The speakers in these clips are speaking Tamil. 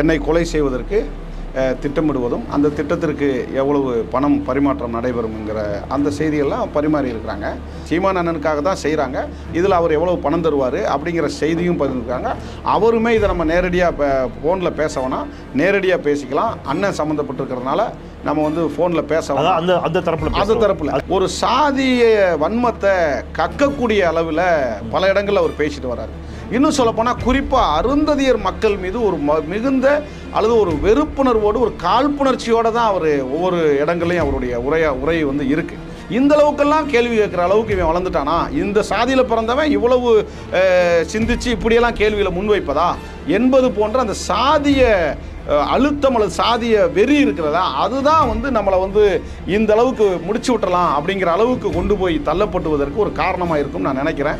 என்னை கொலை செய்வதற்கு திட்டமிடுவதும் அந்த திட்டத்திற்கு எவ்வளவு பணம் பரிமாற்றம் நடைபெறும்ங்கிற அந்த செய்தியெல்லாம் பரிமாறி இருக்கிறாங்க. சீமான் அண்ணனுக்காக தான் செய்கிறாங்க இதில் அவர் எவ்வளவு பணம் தருவார் அப்படிங்கிற செய்தியும் பதிர்ந்துருக்காங்க அவருமே இதை நம்ம நேரடியாக ஃபோனில் பேச நேரடியாக பேசிக்கலாம். அண்ணன் சம்மந்தப்பட்டிருக்கிறதுனால நம்ம வந்து ஃபோனில் பேச அந்த அந்த தரப்புல பேசுறோம். தரப்புல. ஒரு சாதிய வன்மத்தை கக்கக்கூடிய அளவில் பல இடங்கள்ல அவர் பேசிட்டு வர்றாரு. இன்னும் சொல்லப்போனால் குறிப்பாக அருந்ததியர் மக்கள் மீது ஒரு ம- மிகுந்த அல்லது ஒரு வெறுப்புணர்வோடு ஒரு காழ்ப்புணர்ச்சியோடு தான் அவர் ஒவ்வொரு இடங்கள்லையும் அவருடைய உரையா உரை வந்து இருக்குது இந்த அளவுக்கெல்லாம் கேள்வி கேட்குற அளவுக்கு இவன் வளர்ந்துட்டானா? இந்த சாதியில் பிறந்தவன் இவ்வளவு சிந்திச்சு இப்படியெல்லாம் கேள்வியில் முன்வைப்பதா? என்பது போன்ற அந்த சாதிய அழுத்தம் அல்லது சாதிய வெறி இருக்கிறதா? அதுதான் வந்து நம்மளை வந்து இந்த அளவுக்கு முடிச்சு விட்டலாம் அப்படிங்கிற அளவுக்கு கொண்டு போய் தள்ளப்பட்டுவதற்கு ஒரு காரணமாக இருக்கும்னு நான் நினைக்கிறேன்.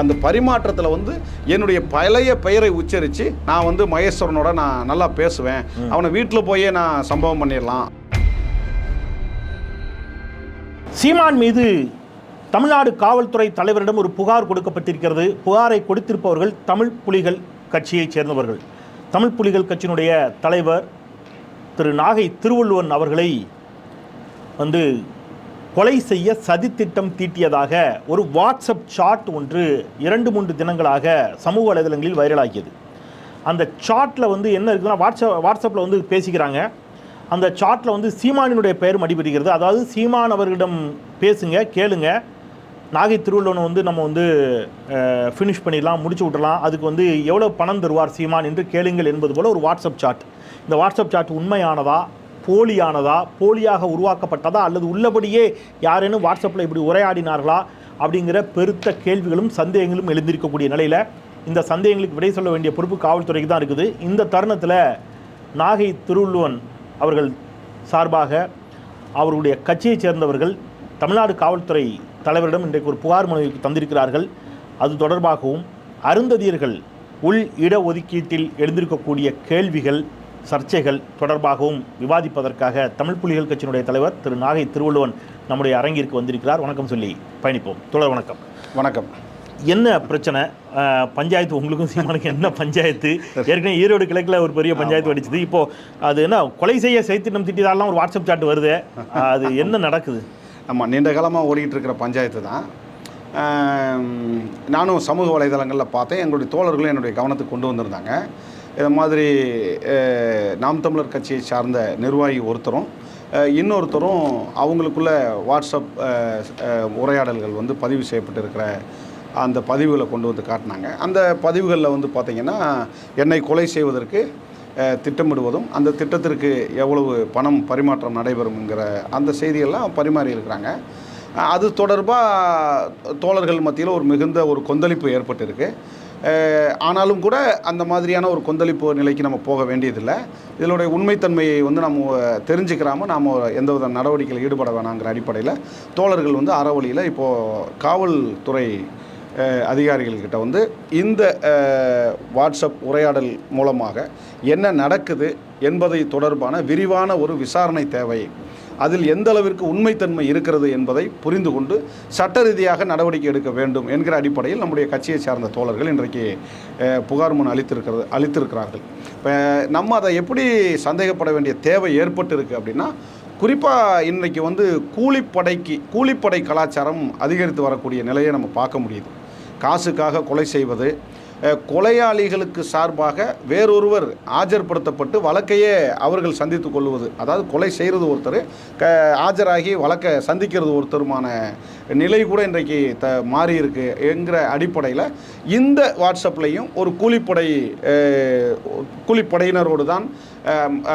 அந்த பரிமாற்றத்தில் வந்து என்னுடைய பழைய பெயரை உச்சரித்து நான் வந்து மகேஸ்வரனோட நான் நல்லா பேசுவேன். அவனை வீட்டில் போயே நான் சம்பவம் பண்ணிடலாம் சீமான் மீது தமிழ்நாடு காவல்துறை தலைவரிடம் ஒரு புகார் கொடுக்கப்பட்டிருக்கிறது. புகாரை கொடுத்திருப்பவர்கள் தமிழ் புலிகள் கட்சியைச் சேர்ந்தவர்கள். தமிழ் புலிகள் கட்சியினுடைய தலைவர் திரு நாகை திருவள்ளுவன் அவர்களை வந்து கொலை செய்ய சதித்திட்டம் தீட்டியதாக ஒரு வாட்ஸ்அப் சாட் ஒன்று இரண்டு மூன்று தினங்களாக சமூக வலைதளங்களில் வைரலாகியது. அந்த சாட்டில் வந்து என்ன இருக்குதுன்னா வாட்ஸ்அப் வாட்ஸ்அப்பில் வந்து பேசிக்கிறாங்க. அந்த சாட்டில் வந்து சீமானினுடைய பெயரும் அடிபடுகிறது அதாவது சீமான் அவர்களிடம் பேசுங்க கேளுங்க. நாகை திருவள்ளுவனை வந்து நம்ம வந்து ஃபினிஷ் பண்ணிடலாம் முடிச்சு விட்டுலாம் அதுக்கு வந்து எவ்வளோ பணம் தருவார் சீமான் என்று கேளுங்கள் என்பது போல் ஒரு வாட்ஸ்அப் சாட். இந்த வாட்ஸ்அப் சாட் உண்மையானதா? போலியானதா போலியாக உருவாக்கப்பட்டதா அல்லது உள்ளபடியே யாரேனும் வாட்ஸ்அப்பில் இப்படி உரையாடினார்களா அப்படிங்கிற பெருத்த கேள்விகளும் சந்தேகங்களும் எழுந்திருக்கக்கூடிய நிலையில் இந்த சந்தேகங்களுக்கு விடை சொல்ல வேண்டிய பொறுப்பு காவல்துறைக்கு தான் இருக்குது. இந்த தருணத்தில் நாகை திருவள்ளுவன் அவர்கள் சார்பாக அவர்களுடைய கட்சியைச் சேர்ந்தவர்கள் தமிழ்நாடு காவல்துறை தலைவரிடம் இன்றைக்கு ஒரு புகார் மனுவை தந்திருக்கிறார்கள். அது தொடர்பாகவும் அருந்ததியர்கள் உள் இடஒதுக்கீட்டில் எழுந்திருக்கக்கூடிய கேள்விகள் சர்ச்சைகள் தொடர்பாகவும் விவாதிப்பதற்காக தமிழ் புலிகள் கட்சியினுடைய தலைவர் திரு நாகை திருவள்ளுவன் நம்முடைய அரங்கிற்கு வந்திருக்கிறார். வணக்கம் சொல்லி பயணிப்போம். தொடர் வணக்கம். வணக்கம். என்ன பிரச்சனை? பஞ்சாயத்து உங்களுக்கும் சீமானுக்கும் என்ன பஞ்சாயத்து? ஏற்கனவே ஈரோடு கிழக்கில் ஒரு பெரிய பஞ்சாயத்து வெடிச்சது. இப்போ அது என்ன கொலை செய்ய செய்திட்டம் திட்டியதாலாம் ஒரு வாட்ஸ்அப் சாட் வருது? அது என்ன நடக்குது? ஆமாம் நீண்ட காலமாக ஓடிட்டு இருக்கிற பஞ்சாயத்து தான். நானும் சமூக வலைதளங்களில் பார்த்தேன். எங்களுடைய தோழர்களும் என்னுடைய கவனத்துக்கு கொண்டு வந்திருந்தாங்க. இது மாதிரி நாம் தமிழர் கட்சியை சார்ந்த நிர்வாகி ஒருத்தரும் இன்னொருத்தரும் அவங்களுக்குள்ள வாட்ஸ்அப் உரையாடல்கள் வந்து பதிவு செய்யப்பட்டிருக்கிற அந்த பதிவுகளை கொண்டு வந்து காட்டினாங்க. அந்த பதிவுகளில் வந்து பார்த்திங்கன்னா என்னை கொலை செய்வதற்கு திட்டமிடுவதும் அந்த திட்டத்திற்கு எவ்வளவு பணம் பரிமாற்றம் நடைபெறும்ங்கிற அந்த செய்தியெல்லாம் பரிமாறி இருக்கிறாங்க. அது தொடர்பாக தோழர்கள் மத்தியில் ஒரு மிகுந்த ஒரு கொந்தளிப்பு ஏற்பட்டிருக்கு. ஆனாலும் கூட அந்த மாதிரியான ஒரு கொந்தளிப்பு நிலைக்கு நம்ம போக வேண்டியதில்லை. இதனுடைய உண்மைத்தன்மையை வந்து நம்ம தெரிஞ்சுக்கிறாமல் நாம் எந்தவித நடவடிக்கையில் ஈடுபட வேணாங்கிற அடிப்படையில் தோழர்கள் வந்து அறவழியில் இப்போது காவல்துறை அதிகாரிகள்கிட்ட வந்து இந்த வாட்ஸ்அப் உரையாடல் மூலமாக என்ன நடக்குது என்பதை தொடர்பான விரிவான ஒரு விசாரணை தேவை. அதில் எந்த அளவிற்கு உண்மைத்தன்மை இருக்கிறது என்பதை புரிந்து கொண்டு சட்ட ரீதியாக நடவடிக்கை எடுக்க வேண்டும் என்கிற அடிப்படையில் நம்முடைய கட்சியை சார்ந்த தோழர்கள் இன்றைக்கு புகார் மனு அளித்திருக்கிறது அளித்திருக்கிறார்கள். இப்போ நம்ம அதை எப்படி சந்தேகப்பட வேண்டிய தேவை ஏற்பட்டிருக்கு அப்படின்னா குறிப்பாக இன்றைக்கி வந்து கூலிப்படைக்கு கூலிப்படை கலாச்சாரம் அதிகரித்து வரக்கூடிய நிலையை நம்ம பார்க்க முடியுது. காசுக்காக கொலை செய்வது கொலையாளிகளுக்கு சார்பாக வேறொருவர் ஆஜர்படுத்தப்பட்டு வழக்கையே அவர்கள் சந்தித்து கொள்வது. அதாவது கொலை செய்கிறது ஒருத்தர் க ஆஜராகி வழக்கை சந்திக்கிறது ஒருத்தருமான நிலை கூட இன்றைக்கு த மாறி இருக்கு என்கிற அடிப்படையில் இந்த வாட்ஸ்அப்லேயும் ஒரு கூலிப்படை கூலிப்படையினரோடு தான்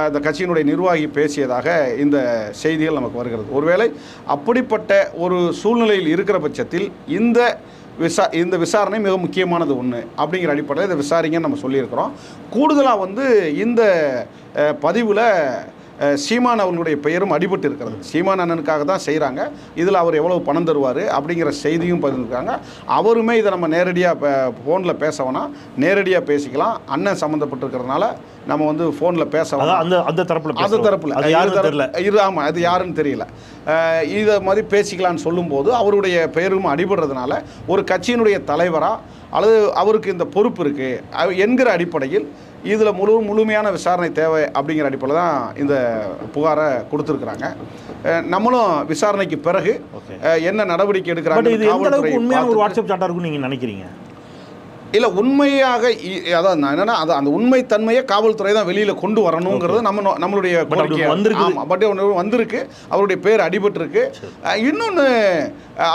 அந்த கட்சியினுடைய நிர்வாகி பேசியதாக இந்த செய்திகள் நமக்கு வருகிறது. ஒருவேளை அப்படிப்பட்ட ஒரு சூழ்நிலையில் இருக்கிற பட்சத்தில் இந்த விசா இந்த விசாரணை மிக முக்கியமானது ஒன்று அப்படிங்கிற அடிப்படையில் இதை விசாரிங்கன்னு நம்ம சொல்லியிருக்கிறோம். கூடுதலாக வந்து இந்த பதிவில் சீமான் அவர்களுடைய பெயரும் அடிபட்டு இருக்கிறது. சீமான் அண்ணனுக்காக தான் செய்கிறாங்க இதில் அவர் எவ்வளவு பணம் தருவார் அப்படிங்கிற செய்தியும் பதிர்ந்துருக்காங்க அவருமே இதை நம்ம நேரடியாக ஃபோனில் பேச வேணாம். நேரடியாக பேசிக்கலாம். அண்ணன் சம்மந்தப்பட்டிருக்கிறதுனால நம்ம வந்து ஃபோனில் பேச அந்த அந்த தரப்புல பேசுறோம். தரப்புல. தெரியல. இரு ஆமாம் அது யாருன்னு தெரியல. இதை மாதிரி பேசிக்கலாம்னு சொல்லும்போது அவருடைய பெயரும் அடிபடுறதுனால ஒரு கட்சியினுடைய தலைவராக அல்லது அவருக்கு இந்த பொறுப்பு இருக்குது என்கிற அடிப்படையில் இதில் முழு முழுமையான விசாரணை தேவை அப்படிங்கிற அடிப்படையில் தான் இந்த புகாரை கொடுத்துருக்குறாங்க. நம்மளும் விசாரணைக்கு பிறகு என்ன நடவடிக்கை எடுக்கிறாங்க இது உண்மையான ஒரு வாட்ஸ்அப் சாட்டாக இருக்கும்னு நீங்கள் நினைக்கிறீங்க? இல்லை உண்மையாக அதான் என்னன்னா அது அந்த உண்மைத்தன்மையை காவல்துறை தான் வெளியில் கொண்டு வரணுங்கிறது நம்ம நம்மளுடைய வந்திருக்குது. ஆமாம் பட் வந்திருக்கு. அவருடைய பேர் அடிபட்டிருக்கு. இன்னொன்று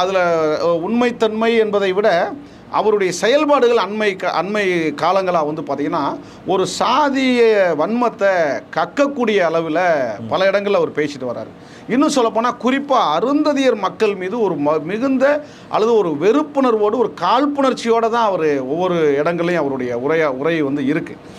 அதில் உண்மைத்தன்மை என்பதை விட அவருடைய செயல்பாடுகள் அண்மை அண்மை காலங்களாக வந்து பார்த்திங்கன்னா ஒரு சாதிய வன்மத்தை கக்கக்கூடிய அளவில் பல இடங்களில் அவர் பேசிட்டு வராரு. இன்னும் சொல்லப்போனால் குறிப்பாக அருந்ததியர் மக்கள் மீது ஒரு ம மிகுந்த அல்லது ஒரு வெறுப்புணர்வோடு ஒரு காழ்ப்புணர்ச்சியோடு தான் அவர் ஒவ்வொரு இடங்கள்லையும் அவருடைய உரையா உரை வந்து இருக்குது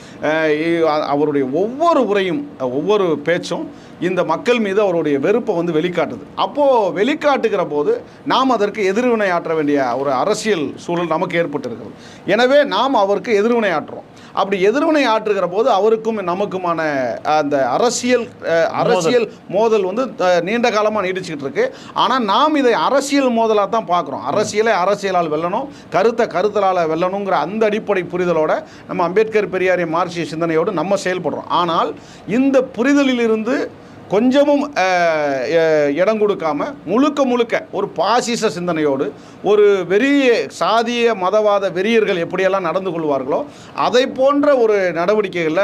அவருடைய ஒவ்வொரு உரையும் ஒவ்வொரு பேச்சும் இந்த மக்கள் மீது அவருடைய வெறுப்பை வந்து வெளிக்காட்டுது. அப்போது வெளிக்காட்டுகிற போது நாம் அதற்கு எதிர்வினை ஆற்ற வேண்டிய ஒரு அரசியல் சூழல் நமக்கு ஏற்பட்டிருக்கிறது. எனவே நாம் அவருக்கு எதிர்வினை ஆற்றுறோம். அப்படி எதிர்வினை ஆற்றுகிற போது அவருக்கும் நமக்குமான அந்த அரசியல் அரசியல் மோதல். வந்து நீண்ட காலமாக நீடிச்சுக்கிட்டு இருக்கு. ஆனால் நாம் இதை அரசியல் மோதலாக தான் பார்க்குறோம். அரசியலை அரசியலால் வெல்லணும் கருத்தை கருத்தலால் வெல்லணுங்கிற அந்த அடிப்படை புரிதலோட நம்ம அம்பேத்கர் பெரியாரிய மார்க்சிய சிந்தனையோடு நம்ம செயல்படுறோம். ஆனால் இந்த புரிதலிலிருந்து கொஞ்சமும் இடம் கொடுக்காம முழுக்க முழுக்க ஒரு பாசிச சிந்தனையோடு ஒரு வெறிய சாதிய மதவாத வெறியர்கள் எப்படியெல்லாம் நடந்து கொள்வார்களோ அதை போன்ற ஒரு நடவடிக்கைகளில்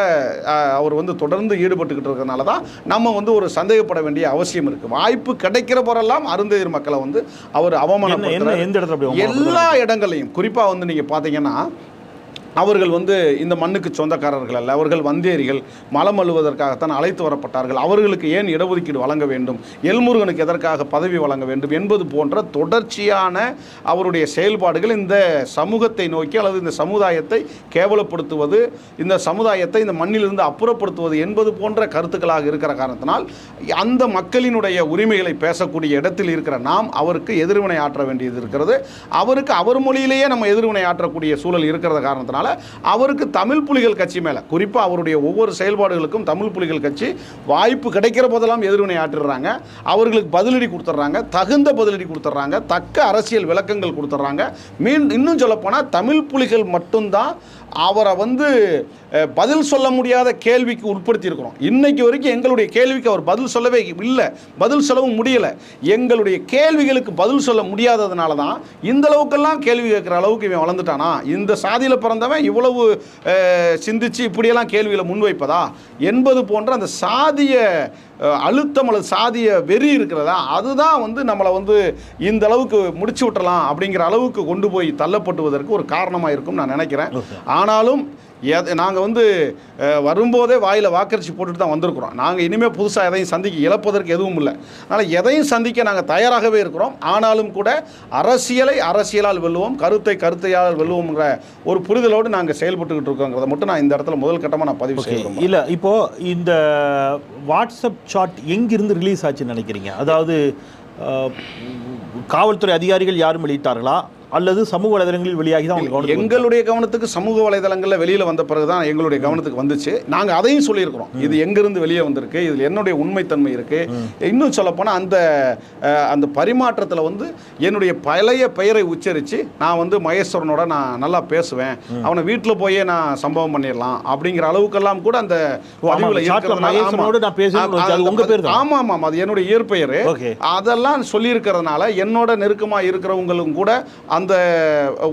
அவர் வந்து தொடர்ந்து ஈடுபட்டுக்கிட்டு இருக்கிறதுனால தான் நம்ம வந்து ஒரு சந்தேகப்பட வேண்டிய அவசியம் இருக்குது வாய்ப்பு கிடைக்கிற போறெல்லாம் அருந்ததிர் மக்களை வந்து அவர் அவமானப்படுத்துறாங்க? எல்லா இடங்களையும் குறிப்பாக வந்து நீங்கள் பார்த்தீங்கன்னா அவர்கள் வந்து இந்த மண்ணுக்கு சொந்தக்காரர்கள் அல்ல. அவர்கள் வந்தேரிகள் மலம் அள்ளுவதற்காகத்தான் அழைத்து வரப்பட்டார்கள். அவர்களுக்கு ஏன் இடஒதுக்கீடு வழங்க வேண்டும்? எல்முருகனுக்கு எதற்காக பதவி வழங்க வேண்டும் என்பது போன்ற தொடர்ச்சியான அவருடைய செயல்பாடுகள் இந்த சமூகத்தை நோக்கி அல்லது இந்த சமுதாயத்தை கேவலப்படுத்துவது இந்த சமுதாயத்தை இந்த மண்ணிலிருந்து அப்புறப்படுத்துவது என்பது போன்ற கருத்துக்களாக இருக்கிற காரணத்தினால் அந்த மக்களினுடைய உரிமைகளை பேசக்கூடிய இடத்தில் இருக்கிற நாம் அவருக்கு எதிர்வினை ஆற்ற வேண்டியது இருக்கிறது. அவருக்கு அவர் மொழியிலேயே நம்ம எதிர்வினை ஆற்றக்கூடிய சூழல் இருக்கிற காரணத்தினால அவருக்கு தமிழ் புலிகள் கட்சி மேலே குறிப்பாக அவருடைய ஒவ்வொரு செயல்பாடுகளுக்கும் தமிழ் புலிகள் கட்சி வாய்ப்பு கிடைக்கிற போதெல்லாம் எதிர்வினை ஆற்றுறாங்க அவர்களுக்கு பதிலடி கொடுத்துட்றாங்க. தகுந்த பதிலடி கொடுத்துட்றாங்க. தக்க அரசியல் விளக்கங்கள் கொடுத்துட்றாங்க. மீன் இன்னும் சொல்லப்போனால் தமிழ் புலிகள் மட்டும்தான் அவரை வந்து பதில் சொல்ல முடியாத கேள்விக்கு உட்படுத்தி இருக்கிறோம் இன்னைக்கு வரைக்கும் எங்களுடைய கேள்விக்கு அவர் பதில் சொல்லவே இல்லை. பதில் சொல்லவும் முடியலை. எங்களுடைய கேள்விகளுக்கு பதில் சொல்ல முடியாததுனால தான் இந்த அளவுக்கெல்லாம் கேள்வி கேட்குற அளவுக்கு இவன் வளர்ந்துட்டானா? இந்த சாதியில் பிறந்தவன் இவ்வளவு சிந்திச்சு இப்படியெல்லாம் கேள்விகளை முன்வைப்பதா? என்பது போன்ற அந்த சாதிய அழுத்தம் அல்லது சாதிய வெறி இருக்கிறதா அதுதான் வந்து நம்மளை வந்து இந்த அளவுக்கு முடிச்சு விட்டுறலாம் அப்படிங்கிற அளவுக்கு கொண்டு போய் தள்ளப்பட்டுவதற்கு ஒரு காரணமாக இருக்கும் நான் நினைக்கிறேன். ஆனாலும் நாங்கள் வந்து வரும்போதே வாயில் வாக்கரிசி போட்டுட்டு தான் வந்திருக்கிறோம். நாங்கள் இனிமேல் புதுசாக எதையும் சந்திக்க இழப்பதற்கு எதுவும் இல்லை. அதனால் எதையும் சந்திக்க நாங்கள் தயாராகவே இருக்கிறோம். ஆனாலும் கூட அரசியலை அரசியலால் வெல்லுவோம் கருத்தை கருத்தையால் வெல்லுவோங்கிற ஒரு புரிதலோடு நாங்கள் செயல்பட்டுக்கிட்டு இருக்கோங்கிறத மட்டும் நான் இந்த இடத்துல முதல் கட்டமாக நான் பதிவு செய்கிறோம் இல்லை இப்போ இந்த வாட்ஸ்அப் சாட் எங்கிருந்து ரிலீஸ் ஆச்சுன்னு நினைக்கிறீங்க? அதாவது காவல்துறை அதிகாரிகள் யாரும் வெளியிட்டார்களா? அல்லது சமூக வலைதளங்களில் வெளியாகி தான் உங்களுக்கு எங்களுடைய கவனத்துக்கு சமூக வலைதளங்களில் வெளியில் வந்த பிறகு தான் எங்களுடைய கவனத்துக்கு வந்துச்சு. நாங்கள் அதையும் சொல்லியிருக்கிறோம். இது எங்கிருந்து வெளியே வந்திருக்கு இதில் என்னுடைய உண்மைத்தன்மை இருக்குது இன்னும் சொல்லப்போனால் அந்த அந்த பரிமாற்றத்தில் வந்து என்னுடைய பழைய பெயரை உச்சரித்து நான் வந்து மகேஸ்வரனோட நான் நல்லா பேசுவேன். அவனை வீட்டில் போயே நான் சம்பவம் பண்ணிடலாம் அப்படிங்கிற அளவுக்கெல்லாம் கூட அந்த. ஆமாம் ஆமாம் அது என்னுடைய இயற்பெயர். அதெல்லாம் சொல்லியிருக்கிறதுனால என்னோட நெருக்கமாக இருக்கிறவங்களும் கூட அந்த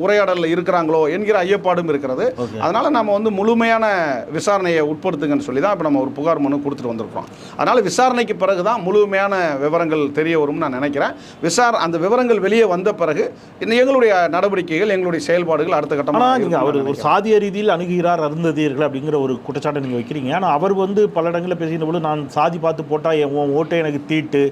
உரையாடலில் இருக்கிறாங்களோ என்கிற ஐயப்பாடும் இருக்கிறது. அதனால நம்ம வந்து முழுமையான விசாரணையை உட்படுத்துங்கன்னு சொல்லி தான் இப்போ நம்ம ஒரு புகார் மனு கொடுத்துட்டு வந்திருக்கிறோம். அதனால விசாரணைக்கு பிறகு தான் முழுமையான விவரங்கள் தெரிய வரும்னு நான் நினைக்கிறேன். விசார அந்த விவரங்கள் வெளியே வந்த பிறகு எங்களுடைய நடவடிக்கைகள் எங்களுடைய செயல்பாடுகள் அடுத்த கட்டமாக நீங்கள் அவர் ஒரு சாதிய ரீதியில் அணுகுகிறார் அருந்ததியர்கள் அப்படிங்கிற ஒரு குற்றச்சாட்டை நீங்கள் வைக்கிறீங்க. ஆனால் அவர் வந்து பல இடங்களில் பேசுகிற பொழுது நான் சாதி பார்த்து போட்டால் என் ஓட்டை எனக்கு தீட்டு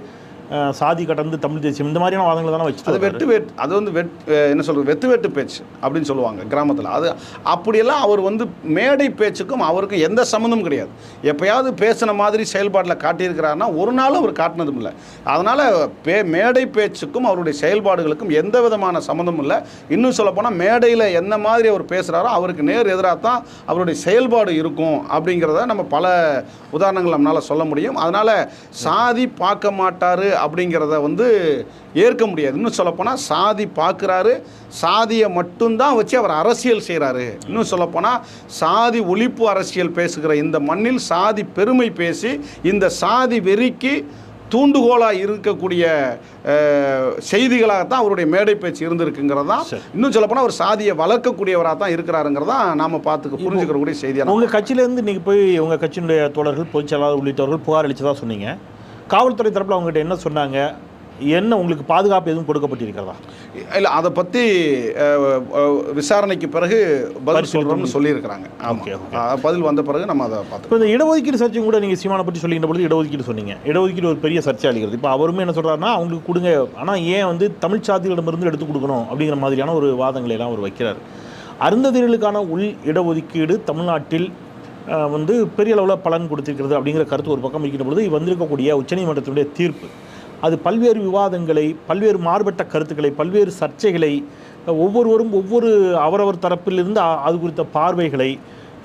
சாதி கடந்து தமிழ் தேசியம் இந்த மாதிரியான வாதங்களை தானே அது வச்சு வெட்டு வெட் அது வந்து வெட் என்ன சொல்கிறது வெத்து வெட்டு பேச்சு அப்படின்னு சொல்லுவாங்க கிராமத்தில். அது அப்படியெல்லாம் அவர் வந்து மேடை பேச்சுக்கும் அவருக்கும் எந்த சம்மந்தமும் கிடையாது. எப்பயாவது பேசின மாதிரி செயல்பாட்டில் காட்டியிருக்கிறாருன்னா ஒரு நாளும் அவர் காட்டினதும் இல்லை. அதனால் பே மேடை பேச்சுக்கும் அவருடைய செயல்பாடுகளுக்கும் எந்த விதமான சம்மந்தமும் இல்லை. இன்னும் சொல்லப்போனால் மேடையில் என்ன மாதிரி அவர் பேசுகிறாரோ அவருக்கு நேர் எதிராக தான் அவருடைய செயல்பாடு இருக்கும் அப்படிங்கிறத நம்ம பல உதாரணங்கள் நம்மளால் சொல்ல முடியும். அதனால் சாதி பார்க்க மாட்டார் அப்படிங்கிறத வந்து ஏற்க முடியாது இன்னும் சொல்லப்போனால் சாதி பார்க்குறாரு சாதியை மட்டும்தான் வச்சு அவர் அரசியல் செய்கிறாரு இன்னும் சொல்லப்போனால் சாதி ஒழிப்பு அரசியல் பேசுகிற இந்த மண்ணில் சாதி பெருமை பேசி இந்த சாதி வெறிக்கு தூண்டுகோலாக இருக்கக்கூடிய செய்திகளாகத்தான் அவருடைய மேடை பேச்சு இருந்திருக்குங்கிறது தான். இன்னும் சொல்லப்போனால் அவர் சாதியை வளர்க்கக்கூடியவராக தான் இருக்கிறாருங்கிறதா நாம் பார்த்து புரிஞ்சுக்கிறக்கூடிய செய்தியாக உங்க கட்சியிலேருந்து இன்னைக்கு போய் உங்க கட்சியினுடைய தோழர்கள் பொதுச் செயலாளர் உள்ளிட்டவர்கள் புகார் அளிச்சதா சொன்னீங்க காவல்துறை தரப்புல அவங்ககிட்ட என்ன சொன்னாங்க? என்ன உங்களுக்கு பாதுகாப்பு எதுவும் கொடுக்கப்பட்டிருக்கிறதா? இல்லை அதை பற்றி விசாரணைக்கு பிறகு பதில் சொல்கிறோம்னு சொல்லியிருக்கிறாங்க. அஹ், பதில் வந்த பிறகு நம்ம அதை பார்த்துக்கலாம். இப்போ இந்த இடஒதுக்கீடு சர்ச்சையும் கூட நீங்கள் சீமானை பற்றி சொல்லிக்கிற பொழுது இடஒதுக்கீடு சொன்னீங்க. இடஒதுக்கீடு ஒரு பெரிய சர்ச்சை அளிக்கிறது இப்போ அவருமே என்ன சொல்றாருன்னா அவங்களுக்கு கொடுங்க. ஆனால் ஏன் வந்து தமிழ் சாதிகளிடமிருந்து எடுத்து கொடுக்கணும் அப்படிங்கிற மாதிரியான ஒரு வாதங்களை எல்லாம் அவர் வைக்கிறார். அருந்ததிகளுக்கான உள் இடஒதுக்கீடு தமிழ்நாட்டில் வந்து பெரிய அளவில் பலன் கொடுத்திருக்கிறது அப்படிங்கிற கருத்து ஒரு பக்கம் இருக்கின்ற பொழுது வந்திருக்கக்கூடிய உச்சநீதிமன்றத்தினுடைய தீர்ப்பு. அது பல்வேறு விவாதங்களை பல்வேறு மாறுபட்ட கருத்துக்களை பல்வேறு சர்ச்சைகளை ஒவ்வொருவரும் ஒவ்வொரு அவரவர் தரப்பிலிருந்து அது குறித்த பார்வைகளை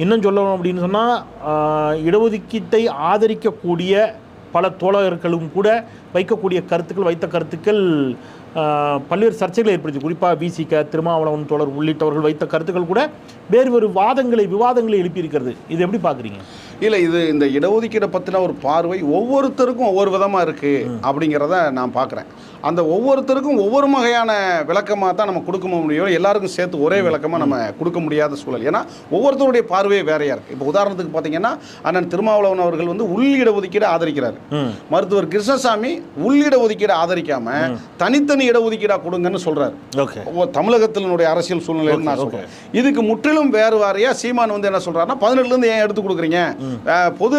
இன்னும் சொல்லணும் அப்படின்னு சொன்னால் இடஒதுக்கீட்டை ஆதரிக்கக்கூடிய பல தோழர்களும் கூட வைக்கக்கூடிய கருத்துக்கள் வைத்த கருத்துக்கள் பல்வேறு சர்ச்சைகளை ஏற்படுத்தி குறிப்பாக விசிக திருமாவளவன் தோழர் உள்ளிட்டவர்கள் வைத்த கருத்துக்கள் கூட வேறு வேறு வாதங்களை விவாதங்களை எழுப்பியிருக்கிறது. இது எப்படி பார்க்குறீங்க? இல்லை இது இந்த இடஒதுக்கீடை பற்றின ஒரு பார்வை ஒவ்வொருத்தருக்கும் ஒவ்வொரு விதமாக இருக்குது அப்படிங்கிறத நான் பார்க்குறேன். அந்த ஒவ்வொருத்தருக்கும் ஒவ்வொரு வகையான விளக்கமாக தான் நம்ம கொடுக்க முடியும் எல்லாருக்கும் சேர்த்து ஒரே விளக்கமாக நம்ம கொடுக்க முடியாத சூழல். ஏன்னா ஒவ்வொருத்தருடைய பார்வையே வேறையாக இருக்குது இப்போ உதாரணத்துக்கு பார்த்தீங்கன்னா அண்ணன் திருமாவளவன் அவர்கள் வந்து உள் இடஒதுக்கீடை ஆதரிக்கிறார். மருத்துவர் கிருஷ்ணசாமி உள் இடஒதுக்கீடை ஆதரிக்காம தனித்தனி இடஒதுக்கீடா கொடுங்கன்னு சொல்றாரு. ஓகே. ஒ- தமிழகத்தினுடைய அரசியல் சூழ்நிலை நான் சொல்றேன். இதுக்கு முற்றிலும் வேறு வாரியா சீமான் வந்து என்ன சொல்றாருன்னா பதினெட்டுல இருந்து ஏன் எடுத்து கொடுக்குறீங்க? பொது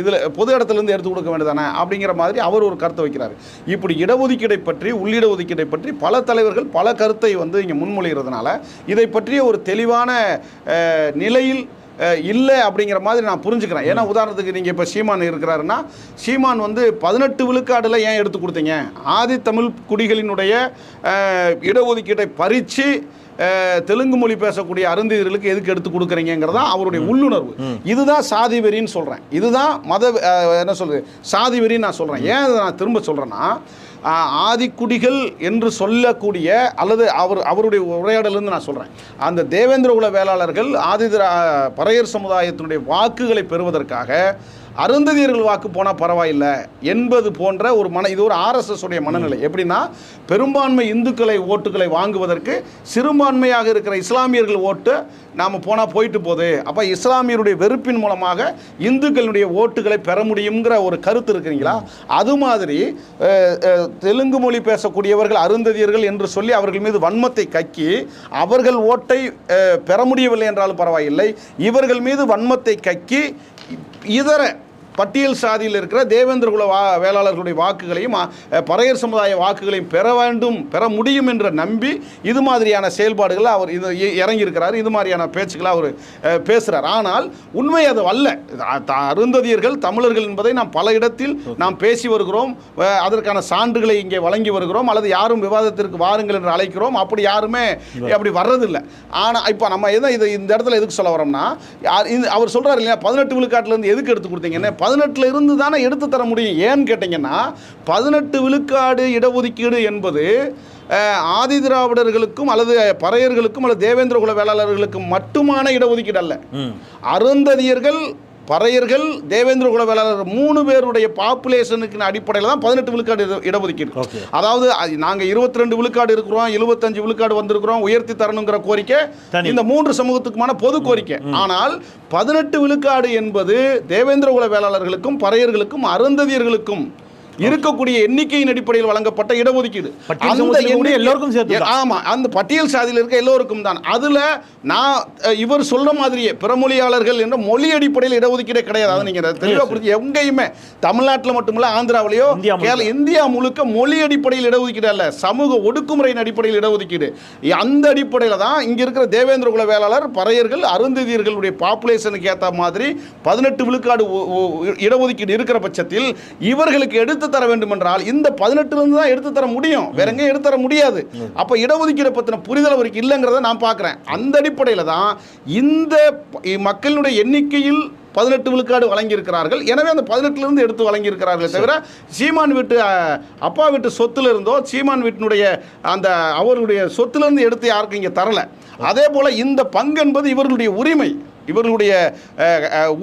இதுல பொது இடத்துல இருந்து எடுத்து கொடுக்க வேண்டியதானே அப்படிங்கிற மாதிரி அவர் ஒரு கருத்தை வைக்கிறார். இப்படி இடஒதுக்கீடை பற்றி உள்ளிட ஒதுக்கீடை பற்றி பல தலைவர்கள் பல கருத்தை வந்து இங்கே முன்மொழிகிறதுனால இதை பற்றிய ஒரு தெளிவான நிலையில் இல்லை அப்படிங்கிற மாதிரி நான் புரிஞ்சுக்கிறேன். ஏன்னா உதாரணத்துக்கு நீங்கள் இப்போ சீமான் இருக்கிறாருன்னா சீமான் வந்து பதினெட்டு விழுக்காடில் ஏன் எடுத்து கொடுத்தீங்க? ஆதி தமிழ் குடிகளினுடைய இடஒதுக்கீட்டை பறித்து தெலுங்கு மொழி பேசக்கூடிய அருந்ததியர்களுக்கு எதுக்கு எடுத்து கொடுக்குறீங்கிறதா அவருடைய உள்ளுணர்வு. இதுதான் சாதி வெறின்னு சொல்கிறேன் இதுதான் மத என்ன சொல்றது? சாதி வெறின்னு நான் சொல்கிறேன் ஏன் நான் திரும்ப சொல்கிறேன்னா ஆதிக்குடிகள் என்று சொல்லக்கூடிய அல்லது அவர் அவருடைய உரையாடலேருந்து நான் சொல்கிறேன் அந்த தேவேந்திர குல வேளாளர்கள் ஆதிதிரா பறையர் சமுதாயத்தினுடைய வாக்குகளை பெறுவதற்காக அருந்ததியர்கள் வாக்கு போனால் பரவாயில்லை. என்பது போன்ற ஒரு மன இது ஒரு ஆர்எஸ்எஸ் உடைய மனநிலை. எப்படின்னா பெரும்பான்மை இந்துக்களை ஓட்டுகளை வாங்குவதற்கு சிறுபான்மையாக இருக்கிற இஸ்லாமியர்கள் ஓட்டு நாம் போனால் போயிட்டு போகுது. அப்போ இஸ்லாமியருடைய வெறுப்பின் மூலமாக இந்துக்களுடைய ஓட்டுகளை பெற முடியுங்கிற ஒரு கருத்து இருக்குங்களா அது மாதிரி தெலுங்கு மொழி பேசக்கூடியவர்கள் அருந்ததியர்கள் என்று சொல்லி அவர்கள் மீது வன்மத்தை கக்கி அவர்கள் ஓட்டை பெற முடியவில்லை என்றாலும் பரவாயில்லை. இவர்கள் மீது வன்மத்தை கக்கி இதர பட்டியல் சாதியில் இருக்கிற தேவேந்திர குல வா வேளாளர்களுடைய வாக்குகளையும் பறையர் சமுதாய வாக்குகளையும் பெற வேண்டும் பெற முடியும் என்ற நம்பி இது மாதிரியான செயல்பாடுகளை அவர் இது இறங்கியிருக்கிறார். இது மாதிரியான பேச்சுக்களை அவர் பேசுகிறார் ஆனால் உண்மை அது அல்ல. அருந்ததியர்கள் தமிழர்கள் என்பதை நாம் பல இடத்தில் நாம் பேசி வருகிறோம். அதற்கான சான்றுகளை இங்கே வழங்கி வருகிறோம். அல்லது யாரும் விவாதத்திற்கு வாருங்கள் என்று அழைக்கிறோம். அப்படி யாருமே அப்படி வர்றதில்லை. ஆனால் இப்போ நம்ம எதை இது இந்த இடத்துல எதுக்கு சொல்ல வரோம்னா அவர் சொல்றாரு இல்லையா பதினெட்டு விழுக்காட்டுலேருந்து எதுக்கு எடுத்து கொடுத்தீங்கன்னு பதினெட்டுல இருந்து தானே எடுத்து தர முடியும். ஏன்னு கேட்டிங்கன்னா பதினெட்டு விழுக்காடு இடஒதுக்கீடு என்பது ஆதி திராவிடர்களுக்கும் அல்லது பறையர்களுக்கும் அல்லது தேவேந்திர குல வேளாளர்களுக்கும் மட்டுமான இடஒதுக்கீடு அல்ல. அருந்ததியர்கள் பறையர்கள் தேவேந்திர குல வேளாளர் மூணு பேருடைய பாப்புலேஷனுக்கு அடிப்படையில் தான் பதினெட்டு விழுக்காடு இட- இடஒதுக்கீடு. அதாவது அது நாங்க 22 ரெண்டு விழுக்காடு இருக்கிறோம் 75 விழுக்காடு வந்திருக்கிறோம் உயர்த்தி தரணுங்கிற கோரிக்கை. இந்த மூன்று சமூகத்துக்குமான பொது கோரிக்கை. ஆனால் பதினெட்டு விழுக்காடு என்பது தேவேந்திர குல வேளாளர்களுக்கும் பறையர்களுக்கும் அருந்ததியர்களுக்கும் இருக்கக்கூடிய எண்ணிக்கையின் அடிப்படையில் வழங்கப்பட்ட இடஒதுக்கீடு. அந்த எல்லோருக்கும் சேர்த்து. ஆமா. அந்த பட்டியல் சாதியில் இருக்க எல்லோருக்கும் தான். அதுல நான் இவர் சொல்ற மாதிரியே பிறமொழியாளர்கள் என்ற மொழி அடிப்படையில் இடஒதுக்கீடே கிடையாது. அதை நீங்க தெளிவாக புரிஞ்சு எங்கேயுமே தமிழ்நாட்டில் மட்டுமல்ல ஆந்திராவிலேயோ இந்தியா முழுக்க. மொழி அடிப்படையில் இடஒதுக்கீடு அல்ல சமூக ஒடுக்குமுறையின் அடிப்படையில் இடஒதுக்கீடு. அந்த அடிப்படையில் தான் இங்க இருக்கிற தேவேந்திர குல வேளாளர் பறையர்கள் அருந்ததியர்களுடைய பாப்புலேஷனுக்கு ஏற்ற மாதிரி பதினெட்டு விழுக்காடு இடஒதுக்கீடு இருக்கிற பட்சத்தில் இவர்களுக்கு எடுத்து எடுத்து தர வேண்டும் என்றால் இந்த பதினெட்டுல இருந்து தான் எடுத்து தர முடியும் வேற எங்கேயும் எடுத்து தர முடியாது அப்ப இடஒதுக்கீடு பத்தின புரிதல் அவருக்கு இல்லைங்கிறத நான் பார்க்குறேன். அந்த அடிப்படையில் தான் இந்த மக்களினுடைய எண்ணிக்கையில் பதினெட்டு விழுக்காடு வழங்கியிருக்கிறார்கள். எனவே அந்த பதினெட்டுலேருந்து எடுத்து வழங்கியிருக்கிறார்கள் தவிர சீமான் வீட்டு அப்பா வீட்டு சொத்துல இருந்தோ சீமான் வீட்டினுடைய அந்த அவர்களுடைய சொத்துலேருந்து எடுத்து யாருக்கும் இங்கே தரல. அதே போல் இந்த பங்கு என்பது இவர்களுடைய உரிமை. இவர்களுடைய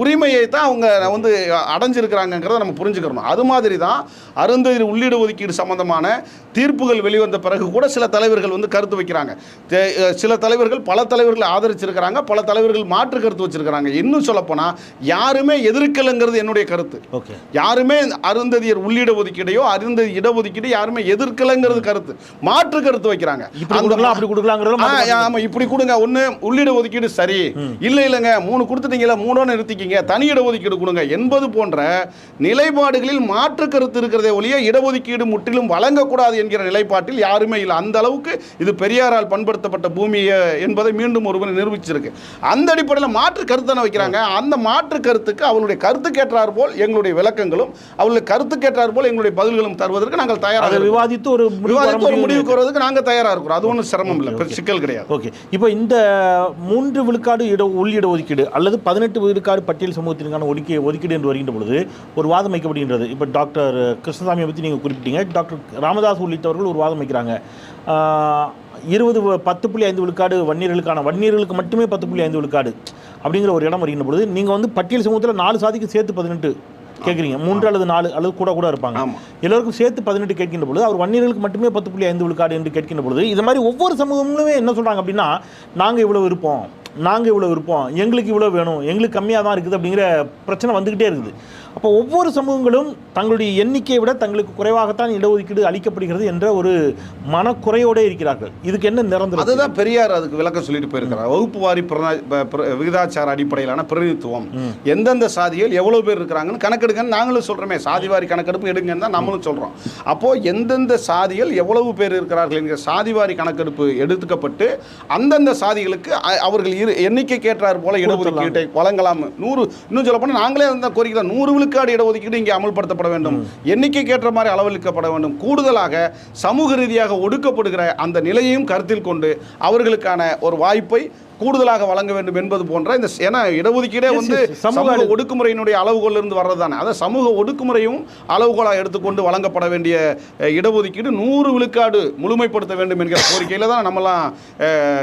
உரிமையை தான் அவங்க வந்து அடைஞ்சிருக்கிறாங்கங்கிறத நம்ம புரிஞ்சுக்கிறணும் அது மாதிரி தான் அருந்ததி உள்ளீடு ஒதுக்கீடு சம்பந்தமான தீர்ப்புகள் வெளிவந்த பிறகு கூட சில தலைவர்கள் வந்து கருத்து வைக்கிறாங்க. சில தலைவர்கள் பல தலைவர்களை ஆதரிச்சிருக்கிறாங்க பல தலைவர்கள் மாற்று கருத்து வச்சிருக்கிறாங்க. இன்னும் சொல்லப்போனால் யாருமே எதிர்க்கலைங்கிறது என்னுடைய கருத்து. ஓகே. யாருமே அருந்ததியர் உள்ளிட ஒதுக்கீடையோ அருந்ததி இடஒதுக்கீடு யாருமே எதிர்க்கலைங்கிறது கருத்து. மாற்று கருத்து வைக்கிறாங்க. அப்படி கொடுக்கலாங்கிறதுல ஆ, மாற்று ஆமா இப்படி கொடுங்க. ஒண்ணு உள்ளிட ஒதுக்கீடு சரி இல்ல இல்லைங்க. மூணு கொடுத்துட்டீங்களா மூணோட நிறுத்திக்கிங்க. தனி இடஒதுக்கீடு கொடுங்க. என்பது போன்ற நிலைப்பாடுகளில் மாற்று கருத்து இருக்கிறதே ஒழிய இடஒதுக்கீடு முற்றிலும் வழங்கக்கூடாது என்கிற நிலைப்பாட்டில் யாருமே இல்லை. அந்த அளவுக்கு இது பெரியாரால் பண்படுத்தப்பட்ட பூமி அஹ், என்பதை மீண்டும் ஒருவர் நிரூபிச்சிருக்கு. அந்த அடிப்படையில் மாற்று கருத்தான வைக்கிறாங்க. அந்த மாற்று கருத்துக்கு அவளுடைய கருத்துக்கேற்றார் போல் எங்களுடைய விளக்கங்களும் அவளுடைய கருத்துக்கேற்றார் போல் எங்களுடைய பதில்களும் தருவதற்கு நாங்கள் தயாராக. விவாதித்து ஒரு விவாதித்து ஒரு முடிவுக்கு வருவதற்கு நாங்கள் தயாராக இருக்கிறோம். அது ஒன்றும் சிரமம் இல்லை. சிக்கல் கிடையாது. ஓகே இப்போ இந்த மூன்று விழுக்காடு இட உள்ளிட ஒதுக்கீடு அல்லது பதினெட்டு விழுக்காடு பட்டியல் சமூகத்திற்கான ஒதுக்கி ஒதுக்கீடு என்று வருகின்ற பொழுது ஒரு வாதம் வைக்கப்படுகின்றது. இப்போ டாக்டர் கிருஷ்ணசாமியை பற்றி நீங்கள் குறிப்பிட்டீங்க. டாக்டர் ராமதாஸ் உள்ளிட்டவர்கள் ஒரு வாதம் வைக்கிறாங்க. இருபது பத்து புள்ளி ஐந்து விழுக்காடு வன்னியர்களுக்கான வன்னியர்களுக்கு மட்டுமே பத்து புள்ளி ஐந்து விழுக்காடு அப்படிங்கிற ஒரு இடம் வருகின்ற பொழுது நீங்கள் வந்து பட்டியல் சமூகத்தில் நாலு சாதிக்கு சேர்த்து பதினெட்டு கேட்குறீங்க. மூன்று அல்லது நாலு அல்லது கூட கூட இருப்பாங்க. எல்லோருக்கும் சேர்த்து பதினெட்டு கேட்கின்ற பொழுது அவர் வன்னியர்களுக்கு மட்டுமே பத்து புள்ளி ஐந்து விழுக்காடு என்று கேட்கின்ற பொழுது இது மாதிரி ஒவ்வொரு சமூகங்களுமே என்ன சொல்றாங்க அப்படின்னா நாங்கள் இவ்வளோ இருப்போம். நாங்கள் இவ்வளோ இருப்போம். எங்களுக்கு இவ்வளோ வேணும். எங்களுக்கு கம்மியாக தான் இருக்குது அப்படிங்கிற பிரச்சனை வந்துக்கிட்டே இருக்குது. அப்போ ஒவ்வொரு சமூகங்களும் தங்களுடைய எண்ணிக்கையை விட தங்களுக்கு குறைவாகத்தான் இடஒதுக்கீடு அளிக்கப்படுகிறது என்ற ஒரு மனக்குறையோடே இருக்கிறார்கள். இதுக்கு என்ன நிரந்தரம்? அதுதான் பெரியார் அதுக்கு விளக்கம் சொல்லிட்டு போயிருக்கிறார். வகுப்பு வாரி விகிதாச்சார அடிப்படையிலான பிரதிநிதித்துவம். எந்தெந்த சாதிகள் எவ்வளவு பேர் இருக்கிறாங்கன்னு கணக்கெடுங்கன்னு நாங்களும் சொல்றோமே. சாதி வாரி கணக்கெடுப்பு எடுங்கன்னு தான் நம்மளும் சொல்றோம். அப்போ எந்தெந்த சாதிகள் எவ்வளவு பேர் இருக்கிறார்கள் என்கிற சாதி வாரி கணக்கெடுப்பு எடுத்துக்கப்பட்டு அந்தந்த சாதிகளுக்கு அவர்கள் இரு எண்ணிக்கைக்கு ஏற்றார் போல இடஒதுக்கீட்டை வழங்கலாம். நூறு இன்னும் சொல்ல போனால் நாங்களே அந்த கோரிக்கை தான். நூறு விழுக்காடு இடஒதுக்கீடு இங்கே அமல்படுத்தப்பட வேண்டும். எண்ணிக்கைக்கு ஏற்ற மாதிரி அளவளிக்கப்பட வேண்டும். கூடுதலாக சமூக ரீதியாக ஒடுக்கப்படுகிற அந்த நிலையையும் கருத்தில் கொண்டு அவர்களுக்கான ஒரு வாய்ப்பை கூடுதலாக வழங்க வேண்டும் என்பது போன்ற இந்த ஏன்னா இடஒதுக்கீடே வந்து சமூக ஒடுக்குமுறையினுடைய அளவுகோல் இருந்து வர்றது தானே அதை சமூக ஒடுக்குமுறையும் அளவுகோலாக எடுத்துக்கொண்டு வழங்கப்பட வேண்டிய இடஒதுக்கீடு நூறு விழுக்காடு முழுமைப்படுத்த வேண்டும் என்கிற கோரிக்கையில் தான் நம்மலாம்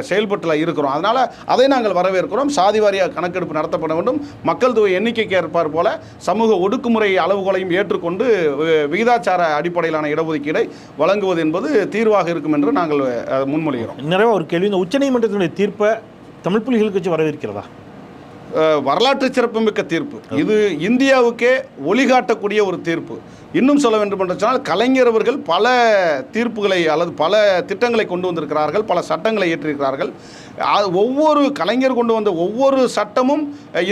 செயல்பட்டுல இருக்கிறோம். அதனால் அதை நாங்கள் வரவேற்கிறோம். சாதி வாரியாக கணக்கெடுப்பு நடத்தப்பட வேண்டும். மக்கள் தொகை எண்ணிக்கைக்கு ஏற்பார் போல சமூக ஒடுக்குமுறை அளவுகோலையும் ஏற்றுக்கொண்டு விகிதாச்சார அடிப்படையிலான இடஒதுக்கீடை வழங்குவது என்பது தீர்வாக இருக்கும் என்று நாங்கள் முன்மொழிகிறோம். நிறைய ஒரு கேள்வி. இந்த உச்சநீதிமன்றத்தினுடைய தீர்ப்பை தமிழ் புலிகள் கட்சி வரவேற்கிறதா? வரலாற்று சிறப்புமிக்க தீர்ப்பு. இது இந்தியாவுக்கே ஒளிகாட்டக்கூடிய ஒரு தீர்ப்பு. இன்னும் சொல்ல வேண்டும் என்று சொன்னால் கலைஞர் அவர்கள் பல தீர்ப்புகளை அல்லது பல திட்டங்களை கொண்டு வந்திருக்கிறார்கள் பல சட்டங்களை இயற்றியிருக்கிறார்கள் அ- ஒவ்வொரு கலைஞர் கொண்டு வந்த ஒவ்வொரு சட்டமும்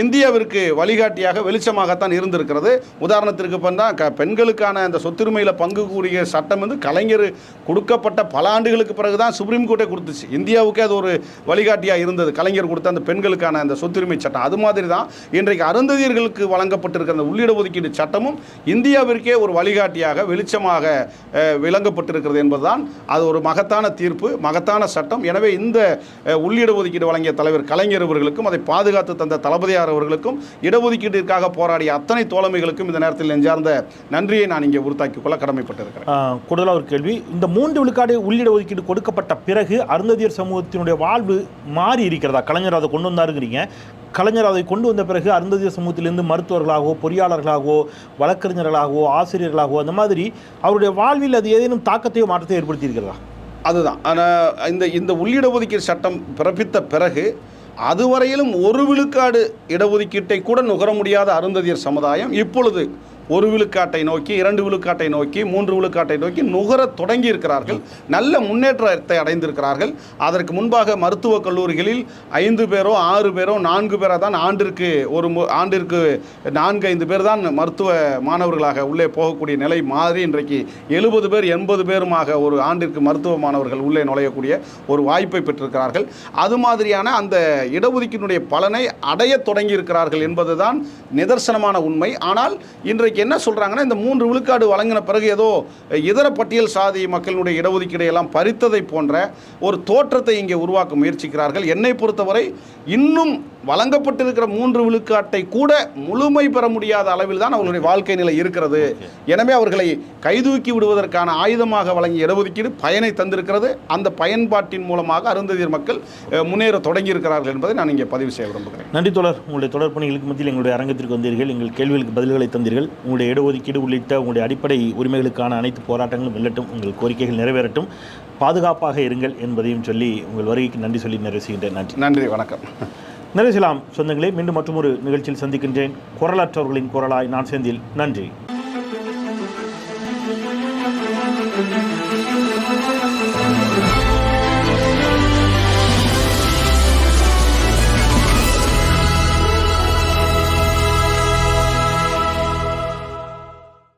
இந்தியாவிற்கு வழிகாட்டியாக வெளிச்சமாகத்தான் இருந்திருக்கிறது. உதாரணத்திற்கு பார்த்தா க பெண்களுக்கான அந்த சொத்துரிமையில் பங்கு கூடிய சட்டம் வந்து கலைஞர் கொடுக்கப்பட்ட பல ஆண்டுகளுக்கு பிறகு தான் சுப்ரீம் கோர்ட்டே கொடுத்துச்சு. இந்தியாவுக்கே அது ஒரு வழிகாட்டியாக இருந்தது. கலைஞர் கொடுத்த அந்த பெண்களுக்கான அந்த சொத்துரிமை சட்டம். அது மாதிரி தான் இன்றைக்கு அருந்ததியர்களுக்கு வழங்கப்பட்டிருக்கிற அந்த உள்ளிட ஒதுக்கீடு சட்டமும் இந்தியாவிற்கே ஒரு வழிகாட்டியாக வெளிச்சமாக விளங்கப்பட்டிருக்கிறது என்பதுதான் அது ஒரு மகத்தான தீர்ப்பு மகத்தான சட்டம். எனவே இந்த உள்ள உள்ளிட ஒதுக்கீடு வழங்கிய தலைவர் கலைஞர் அவர்களுக்கும் அதை பாதுகாத்து தந்த தளபதியார் அவர்களுக்கும் இடஒதுக்கீட்டிற்காக போராடிய அத்தனை தோழமைகளுக்கும் இந்த நேரத்தில் நெஞ்சார்ந்த நன்றியை நான் இங்கே உறுத்தாக்கிக் கொள்ள கடமைப்பட்டிருக்கிறேன். கூடுதலாக ஒரு கேள்வி. இந்த மூன்று விழுக்காடு உள்ளிட ஒதுக்கீடு கொடுக்கப்பட்ட பிறகு அருந்ததியர் சமூகத்தினுடைய வாழ்வு மாறி இருக்கிறதா? கலைஞர் அதை கொண்டு வந்தாருங்கிறீங்க. கலைஞர் அதை கொண்டு வந்த பிறகு அருந்ததியர் சமூகத்திலிருந்து மருத்துவர்களாகவோ பொறியாளர்களாகவோ வழக்கறிஞர்களாகவோ ஆசிரியர்களாகவோ அந்த மாதிரி அவருடைய வாழ்வில் அது ஏதேனும் தாக்கத்தையோ மாற்றத்தை ஏற்படுத்தியிருக்கிறதா? அதுதான். ஆனால் இந்த இந்த உள்ளிட ஒதுக்கீடு சட்டம் பிறப்பித்த பிறகு அதுவரையிலும் ஒரு விழுக்காடு இடஒதுக்கீட்டை கூட நுகர முடியாத அருந்ததியர் சமுதாயம் இப்பொழுது ஒரு விழுக்காட்டை நோக்கி இரண்டு விழுக்காட்டை நோக்கி மூன்று விழுக்காட்டை நோக்கி நுகரத் தொடங்கி இருக்கிறார்கள். நல்ல முன்னேற்றத்தை அடைந்திருக்கிறார்கள். அதற்கு முன்பாக மருத்துவக் கல்லூரிகளில் ஐந்து பேரோ ஆறு பேரோ நான்கு பேரோ தான் ஆண்டிற்கு ஒரு மு- ஆண்டிற்கு நான்கு ஐந்து பேர் தான் மருத்துவ மாணவர்களாக உள்ளே போகக்கூடிய நிலை மாதிரி இன்றைக்கு எழுபது பேர் எண்பது பேருமாக ஒரு ஆண்டிற்கு மருத்துவ மாணவர்கள் உள்ளே நுழையக்கூடிய ஒரு வாய்ப்பை பெற்றிருக்கிறார்கள். அது மாதிரியான அந்த இடஒதுக்கீட்டினுடைய பலனை அடையத் தொடங்கி இருக்கிறார்கள் என்பதுதான் நிதர்சனமான உண்மை. ஆனால் இன்றைக்கு என்ன சொல்கிறாங்கன்னா இந்த மூன்று விழுக்காடு வழங்கின பிறகு ஏதோ இதர பட்டியல் சாதி மக்களினுடைய இடஒதுக்கீடையெல்லாம் பறித்ததை போன்ற ஒரு தோற்றத்தை இங்கே உருவாக்க முயற்சிக்கிறார்கள். என்னை பொறுத்தவரை இன்னும் வழங்கப்பட்டிருக்கிற மூன்று விழுக்காட்டை கூட முழுமை பெற முடியாத அளவில் தான் அவர்களுடைய வாழ்க்கை நிலை இருக்கிறது. எனவே அவர்களை கைதூக்கி விடுவதற்கான ஆயுதமாக வழங்கிய இடஒதுக்கீடு பயனை தந்திருக்கிறது. அந்த பயன்பாட்டின் மூலமாக அருந்ததியர் மக்கள் முன்னேற தொடங்கியிருக்கிறார்கள் என்பதை நான் இங்கே பதிவு செய்ய விரும்புகிறேன். நன்றி தொடர் உங்களுடைய தொடர் பணிகளுக்கு மத்தியில் எங்களுடைய அரங்கத்திற்கு வந்தீர்கள். எங்கள் கேள்விகளுக்கு பதில்களை தந்தீர்கள். உங்களுடைய இடஒதுக்கீடு உள்ளிட்ட உங்களுடைய அடிப்படை உரிமைகளுக்கான அனைத்து போராட்டங்களும் வெல்லட்டும் உங்கள் கோரிக்கைகள் நிறைவேறட்டும். பாதுகாப்பாக இருங்கள் என்பதையும் சொல்லி உங்கள் வருகைக்கு நன்றி சொல்லி நிறைவு செய்கின்றேன் நன்றி. நன்றி வணக்கம். நிறைவு செய்யலாம். சொந்தங்களே மீண்டும் மற்றொரு நிகழ்ச்சியில் சந்திக்கின்றேன். குரலற்றவர்களின் குரலாய் நான் செந்தில். நன்றி.